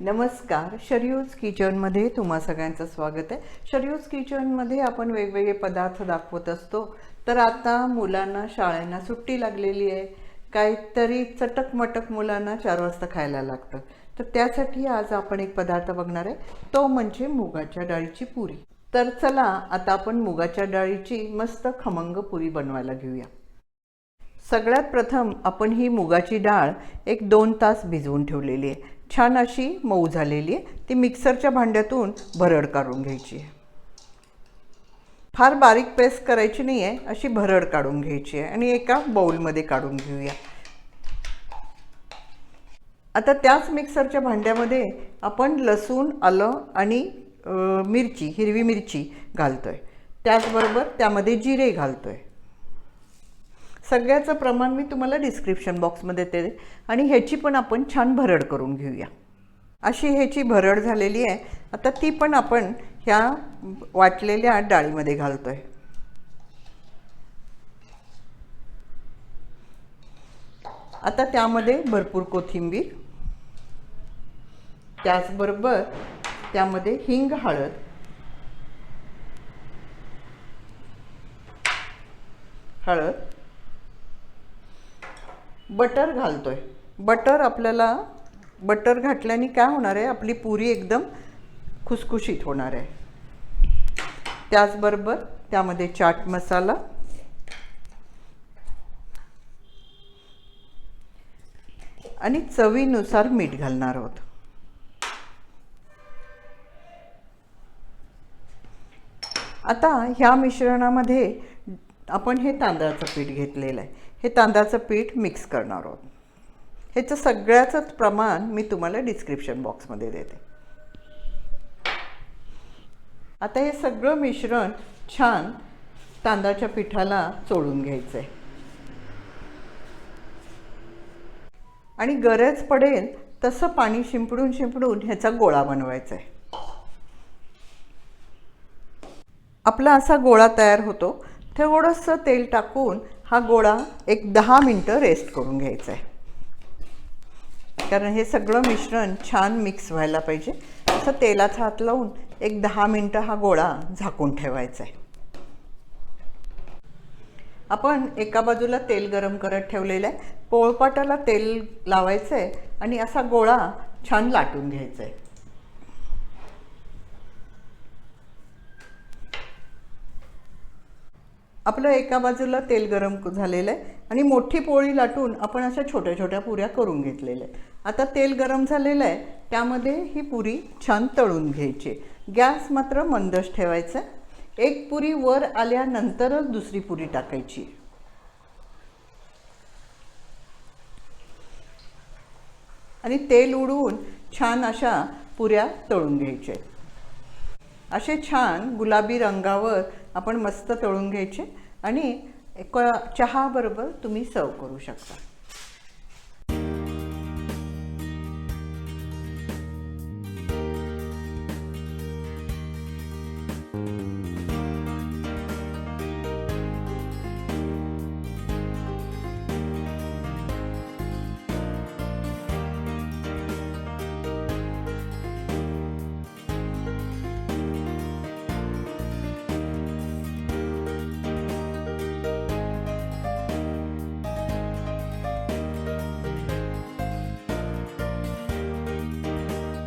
नमस्कार. शर्यूज किचनमध्ये तुम्हा सगळ्यांचं स्वागत आहे. शर्यूज किचनमध्ये आपण वेगवेगळे पदार्थ दाखवत असतो. तर आता मुलांना शाळेंना सुट्टी लागलेली आहे. काहीतरी चटक मटक मुलांना चार वाजता खायला लागतं. तर त्यासाठी आज आपण एक पदार्थ बघणार आहे. तो म्हणजे मुगाच्या डाळीची पुरी. तर चला आता आपण मुगाच्या डाळीची मस्त खमंग पुरी बनवायला घेऊया. सगळ्यात प्रथम आपण ही मुगाची डाळ एक दोन तास भिजवून ठेवलेली आहे. छान अशी मऊ झालेली आहे. ती मिक्सरच्या भांड्यातून भरड काढून घ्यायची आहे. फार बारीक पेस्ट करायची नाही आहे अशी भरड काढून घ्यायची आहे आणि एका बाउलमध्ये काढून घेऊया. आता त्याच मिक्सरच्या भांड्यामध्ये आपण लसूण आलं आणि मिरची हिरवी मिरची घालतोय. त्याचबरोबर त्यामध्ये जिरे घालतोय. सगळ्याचं प्रमाण मी तुम्हाला डिस्क्रिप्शन बॉक्समध्ये देते. आणि ह्याची पण आपण छान भरड करून घेऊया. अशी ह्याची भरड झालेली आहे. आता ती पण आपण ह्या वाटलेल्या डाळीमध्ये घालतोय. आता त्यामध्ये भरपूर कोथिंबीर. त्याचबरोबर त्यामध्ये हिंग हळद. हळद. बटर घालतोय. बटर आपल्याला बटर घातल्याने काय होणार आहे? आपली पुरी एकदम खुसखुशीत होणार आहे. त्याचबरोबर त्यामध्ये चाट मसाला. आणि चवीनुसार मीठ घालणार आहोत. आता ह्या मिश्रणामध्ये आपण हे तांदळाचं पीठ घेतलेलं आहे. हे तांदळाचं पीठ मिक्स करणार आहोत. ह्याचं सगळ्याचंच प्रमाण मी तुम्हाला डिस्क्रिप्शन बॉक्समध्ये देते. आता हे सगळं मिश्रण छान तांदळाच्या पिठाला चोळून घ्यायचं आहे आणि गरज पडेल तसं पाणी शिंपडून शिंपडून ह्याचा गोळा बनवायचा आहे आपला असा गोळा तयार होतो. थोडंसं तेल टाकून हा गोळा एक दहा मिनटं रेस्ट करून घ्यायचा आहे. कारण हे सगळं मिश्रण छान मिक्स व्हायला पाहिजे. असं तेलाचा हात लावून एक दहा मिनटं हा गोळा झाकून ठेवायचा आहे. आपण एका बाजूला तेल गरम करत ठेवलेलं आहे. पोळपाटाला तेल लावायचं आहे आणि असा गोळा छान लाटून घ्यायचा आहे. आपलं एका बाजूला तेल गरम झालेलं आहे आणि मोठी पोळी लाटून आपण अशा छोट्या छोट्या पुऱ्या करून घेतलेल्या आहेत. आता तेल गरम झालेलं आहे त्यामध्ये ही पुरी छान तळून घ्यायची गॅस मात्र मंदच ठेवायचा एक पुरी वर आल्यानंतरच दुसरी पुरी टाकायची आणि तेल उडवून छान अशा पुऱ्या तळून घ्यायच्या असे छान गुलाबी रंगावर आपण मस्त तळून घ्यायचे आणि चहाबरोबर तुम्ही सर्व करू शकता.